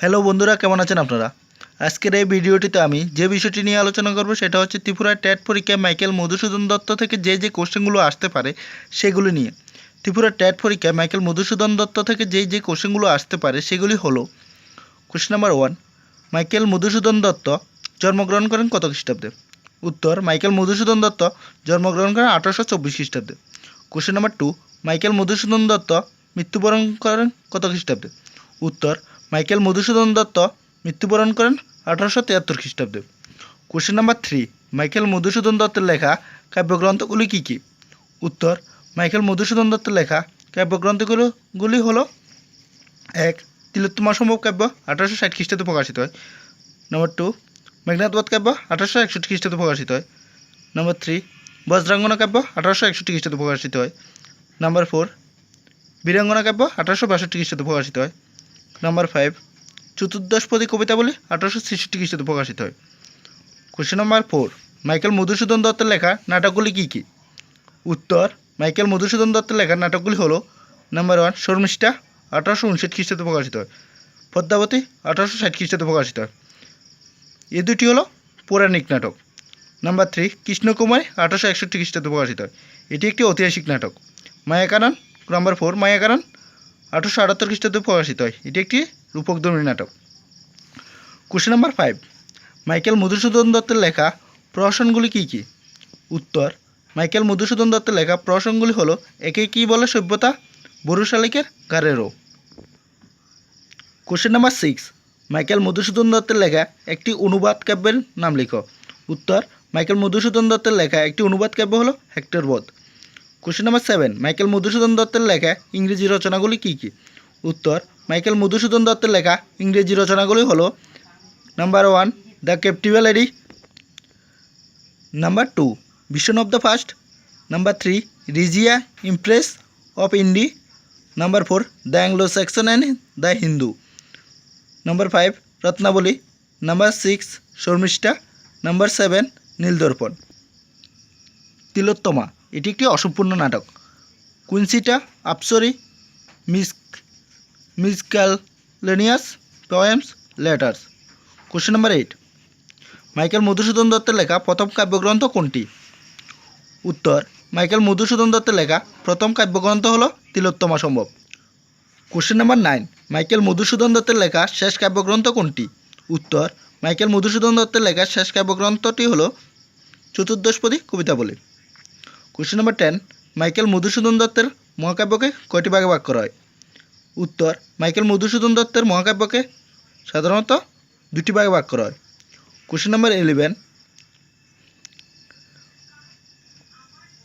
Hello বন্ধুরা, কেমন আছেন আপনারা? আজকের এই ভিডিওটিতে আমি যে বিষয়টি নিয়ে আলোচনা করব সেটা হচ্ছে ত্রিপুরার ট্যাট পরীক্ষায় মাইকেল মধুসূদন দত্ত থেকে যে যে কোশ্চেনগুলো আসতে পারে সেগুলি নিয়ে। ত্রিপুরার ট্যাট পরীক্ষায় মাইকেল মধুসূদন দত্ত থেকে যেই যে কোশ্চেনগুলো আসতে পারে সেগুলি হলো question number one Michael Madhusudan Dutta জন্মগ্রহণ করেন কত খ্রিস্টাব্দে? উত্তর, মাইকেল মধুসূদন দত্ত জন্মগ্রহণ করেন আঠারোশো চব্বিশ খ্রিস্টাব্দে। Question number two Michael Madhusudan Dutta মৃত্যুবরণ করেন কত খ্রিস্টাব্দে? উত্তর, মাইকেল মধুসূদন দত্ত মৃত্যুবরণ করেন আঠারোশো তিয়াত্তর খ্রিস্টাব্দে। Question number three Michael Madhusudan দত্তের লেখা কাব্যগ্রন্থগুলি কী কী? উত্তর, মাইকেল মধুসূদন দত্তের লেখা কাব্যগ্রন্থগুলো গুলি হলো এক, তিলোত্তমা সম্ভব কাব্য আঠারোশো ষাট খ্রিস্টাব্দে প্রকাশিত হয়। নম্বর টু মেঘনাথবধ কাব্য আঠারোশো একষট্টি খ্রিস্টাব্দে প্রকাশিত হয়। নম্বর থ্রি বজ্রাঙ্গনা কাব্য আঠারোশো একষট্টি খ্রিস্টাব্দে প্রকাশিত হয়। নাম্বার ফোর বীরাঙ্গনা কাব্য আঠারোশো বাষট্টি খ্রিস্টাব্দে প্রকাশিত হয়। নাম্বার ফাইভ চতুর্দশপদী কবিতা বলে আঠারোশো ছেষট্টি খ্রিস্টাব্দে প্রকাশিত হয়। Question number four Michael Madhusudan দত্তের লেখা নাটকগুলি কী কী? উত্তর, মাইকেল মধুসূদন দত্তের লেখা নাটকগুলি হলো নাম্বার ওয়ান শর্মিষ্ঠা, আঠারোশো উনষাট খ্রিস্টাব্দে প্রকাশিত হয়। পদ্মাবতী, আঠারোশো ষাট খ্রিস্টাব্দে প্রকাশিত হয়। এ দুটি হলো পৌরাণিক নাটক। নাম্বার থ্রি কৃষ্ণকুমারী, আঠারোশো একষট্টি খ্রিস্টাব্দে প্রকাশিত হয়। এটি একটি ঐতিহাসিক নাটক। মায়াকানন নাম্বার ফোর মায়াকানন আঠারোশো আটাত্তর খ্রিস্টাব্দে প্রকাশিত হয়। এটি একটি রূপকধর্মী নাটক। Question number five Michael Madhusudan দত্তের লেখা প্রহসনগুলি কী কী? উত্তর, মাইকেল মধুসূদন দত্তের লেখা প্রহসনগুলি হলো একে কী বলে সভ্যতা? বরু শালিকের গারেরও question number six Michael Madhusudan দত্তের লেখা একটি অনুবাদ কাব্যের নাম লিখো। উত্তর, মাইকেল মধুসূদন দত্তের লেখা একটি অনুবাদ কাব্য হলো হেক্টর বধ। Question number seven, Michael Madhusudan দত্তের লেখা ইংরেজি রচনাগুলি কী কী? উত্তর, মাইকেল মধুসূদন দত্তের লেখা ইংরেজি রচনাগুলি হলো, number one, the captive lady number two, vision of the first, number three, Rizia empress of Inde, number four, the Anglo Saxon and the Hindu, number five, Ratnavali, number six, Sharmishtha, number seven, Nildarpan. Tilottama এটি একটি অসম্পূর্ণ নাটক। কুইন্সিটা, আপসরি, miss miscellaneous poems, letters. Question number eight. Michael Madhusudan দত্তের লেখা প্রথম কাব্যগ্রন্থ কোনটি? উত্তর, মাইকেল মধুসূদন দত্তের লেখা প্রথম কাব্যগ্রন্থ হল Tilottama Sambhab. Question number nine. Michael Madhusudan দত্তের লেখা শেষ কাব্যগ্রন্থ কোনটি? উত্তর, মাইকেল মধুসূদন দত্তের লেখা শেষ কাব্যগ্রন্থটি হল Chaturdashapadi Kabitabali. Question number ten, Michael Madhusudan দত্তের মহাকাব্যকে কয়টি ভাগে ভাগ করা হয়? উত্তর, মাইকেল মধুসূদন দত্তের মহাকাব্যকে সাধারণত দুটি ভাগে ভাগ করা হয়। Question number eleven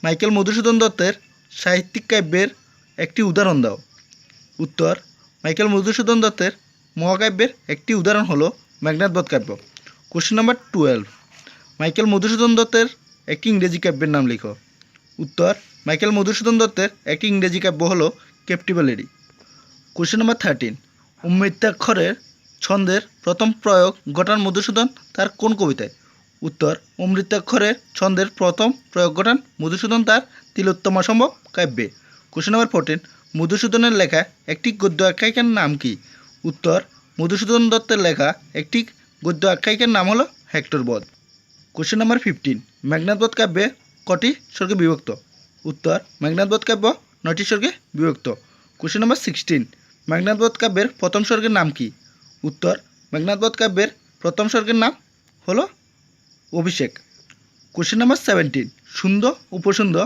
Michael Madhusudan দত্তের সাহিত্যিক কাব্যের একটি উদাহরণ দাও। উত্তর, মাইকেল মধুসূদন দত্তের মহাকাব্যের একটি উদাহরণ হলো Meghnadbadh Kabya question number twelve Michael Madhusudan দত্তের একটি ইংরেজি কাব্যের নাম লিখো। উত্তর, মাইকেল মধুসূদন দত্তের একটি ইংরেজি কাব্য হলো captive lady question number thirteen অমৃতাক্ষরের ছন্দের প্রথম প্রয়োগ ঘটান মধুসূদন তার কোন কবিতায়? উত্তর অমৃতাক্ষরের ছন্দের প্রথম প্রয়োগ ঘটান মধুসূদন তার তিলোত্তমা সম্ভব কাব্যে। কোশ্চেন নাম্বার ফোরটিন মধুসূদনের লেখা একটি গদ্য আখ্যায়িকার নাম কি? উত্তর, মধুসূদন দত্তের লেখা একটি গদ্য আখ্যায়িকার নাম হলো হেক্টর বধ কোশ্চেন নাম্বার ফিফটিন মেঘনাথবধ কাব্যে কটি স্বর্গে বিভক্ত? উত্তর মেঘনাথবধ কাব্য, নয়টি স্বর্গে বিভক্ত। কোশ্চেন নাম্বার সিক্সটিন মেঘনাথবধ কাব্যের প্রথম স্বর্গের নাম কি? উত্তর মেঘনাথবধ কাব্যের প্রথম স্বর্গের নাম হলো অভিষেক। কোশ্চেন নাম্বার সেভেন্টিন সুন্দর, উপসুন্দর,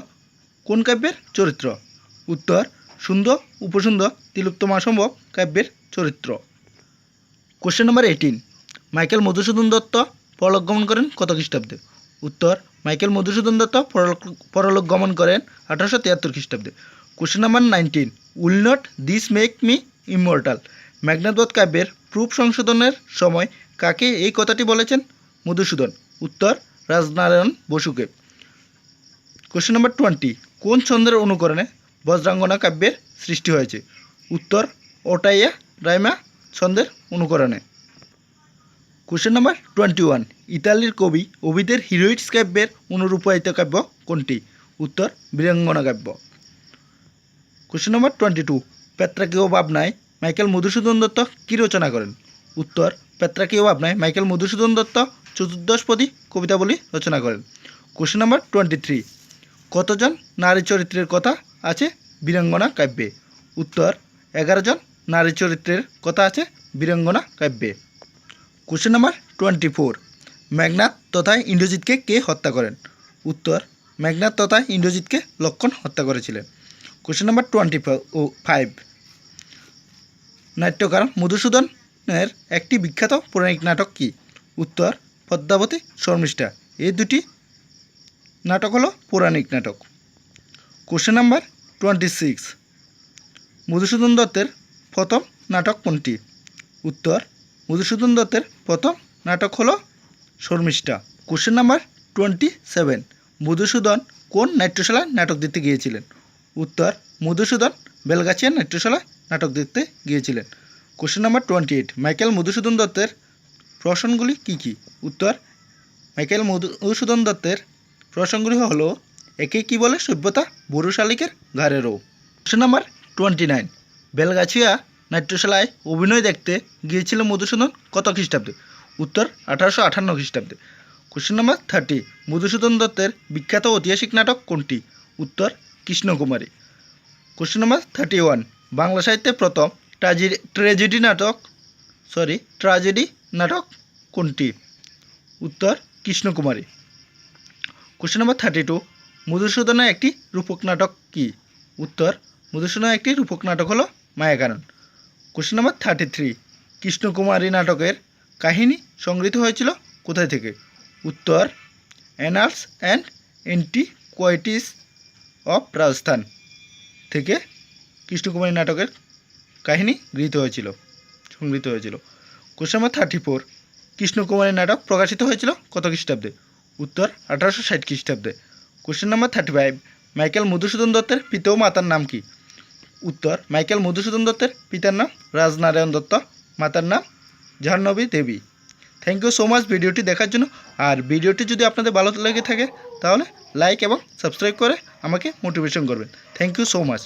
কোন কাব্যের চরিত্র? উত্তর, সুন্দর, উপসুন্দর, তিলোত্তমা সম্ভব কাব্যের চরিত্র। Question number eighteen Michael Madhusudan Dutta পরলোক গমন করেন কত খ্রিস্টাব্দে? উত্তর মাইকেল মধুসূদন দত্ত পরলোক গমন করেন আঠারোশো তিয়াত্তর খ্রিস্টাব্দে। Question number nineteen, will not this make me immortal Meghnadbadh কাব্যের প্রুফ সংশোধনের সময় কাকে এই কথাটি বলেছেন? মধুসূদন। উত্তর, রাজনারায়ণ বসুকে। কোশ্চেন নাম্বার টোয়েন্টি, কোন ছন্দের অনুকরণে বজ্রাঙ্গনা কাব্যের সৃষ্টি হয়েছে? উত্তর, ওটাইয়া রাইমা ছন্দের অনুকরণে। কোশ্চেন নাম্বার টোয়েন্টি ওয়ান ইতালির কবি ওবিদের হিরোইটস কাব্যের অনুরূপায়িত কাব্য কোনটি? উত্তর, Birangana Kabya. Question number twenty two পেত্রাকেও ভাবনায় মাইকেল মধুসূদন দত্ত কী রচনা করেন? উত্তর, পেত্রাকীয় ভাবনায় মাইকেল মধুসূদন দত্ত চতুর্দশপদী কবিতাবলী রচনা করেন। কোশ্চেন নাম্বার টোয়েন্টি থ্রি কতজন নারী চরিত্রের কথা আছে বীরাঙ্গনা কাব্যে? উত্তর, এগারো জন নারী চরিত্রের কথা আছে বীরাঙ্গনা কাব্যে। Question number twenty four Meghnad তথা ইন্দ্রজিৎকে কে হত্যা করেন? উত্তর মেঘনাথ তথা ইন্দ্রজিৎকে লক্ষণ হত্যা করেছিলেন। কোশ্চেন নাম্বার টোয়েন্টি ও ফাইভ নাট্যকার মধুসূদনের একটি বিখ্যাত পৌরাণিক নাটক কি? উত্তর, পদ্মাবতী শর্মিষ্ঠা। এই দুটি নাটক হলো পৌরাণিক নাটক। Question number twenty six Madhusudan দত্তের প্রথম নাটক কোনটি? উত্তর মধুসূদন দত্তের প্রথম নাটক হলো Sharmishtha. Question number twenty seven Madhusudan কোন নাট্যশালায় নাটক দিতে গিয়েছিলেন? উত্তর, মধুসূদন বেলগাছিয়া নাট্যশালায় নাটক দেখতে গিয়েছিলেন। Question number twenty eight Michael Madhusudan দত্তের প্রশ্নগুলি কী কী? উত্তর, মাইকেল মধুসূদন দত্তের প্রসঙ্গগুলি হলো একে কী বলে সভ্যতা বড়ু শালিকের ঘাড়েরও question number twenty nine Belgachhia নাট্যশালায় অভিনয় দেখতে গিয়েছিল মধুসূদন কত খ্রিস্টাব্দে? উত্তর, আঠারোশো আটান্ন খ্রিস্টাব্দে। কোশ্চেন নাম্বার থার্টি মধুসূদন দত্তের বিখ্যাত ঐতিহাসিক নাটক কোনটি? উত্তর, Krishnakumari. Question number thirty one Bangla সাহিত্যে প্রথম ট্রাজেডি ট্র্যাজেডি নাটক সরি ট্রাজেডি নাটক কোনটি? উত্তর, Krishnakumari. Question number thirty two মধুসূদনের একটি রূপক নাটক কি? উত্তর, মধুসূদনের একটি রূপক নাটক হলো Mayakanan. Question number thirty three Krishnakumari নাটকের কাহিনী সংগৃহীত হয়েছিল কোথায় থেকে? উত্তর, annals and antiquities of Rajasthan থেকে কৃষ্ণকুমারী নাটকের কাহিনী গৃহীত হয়েছিল, সংগৃহীত হয়েছিল। Question number thirty four Krishnakumari নাটক প্রকাশিত হয়েছিল কত খ্রিস্টাব্দে? উত্তর, আঠারোশো ষাট খ্রিস্টাব্দে। Question number thirty five Michael Madhusudan দত্তের পিতা ও মাতার নাম কি? উত্তর, মাইকেল মধুসূদন দত্তের পিতার নাম রাজনারায়ণ দত্ত, মাতার নাম Jahnavi Debi. Thank you so much ভিডিওটি দেখার জন্য। আর ভিডিওটি যদি আপনাদের ভালো লেগে থাকে, তাহলে লাইক এবং সাবস্ক্রাইব করে আমাকে মোটিভেশন করবেন। Thank you so much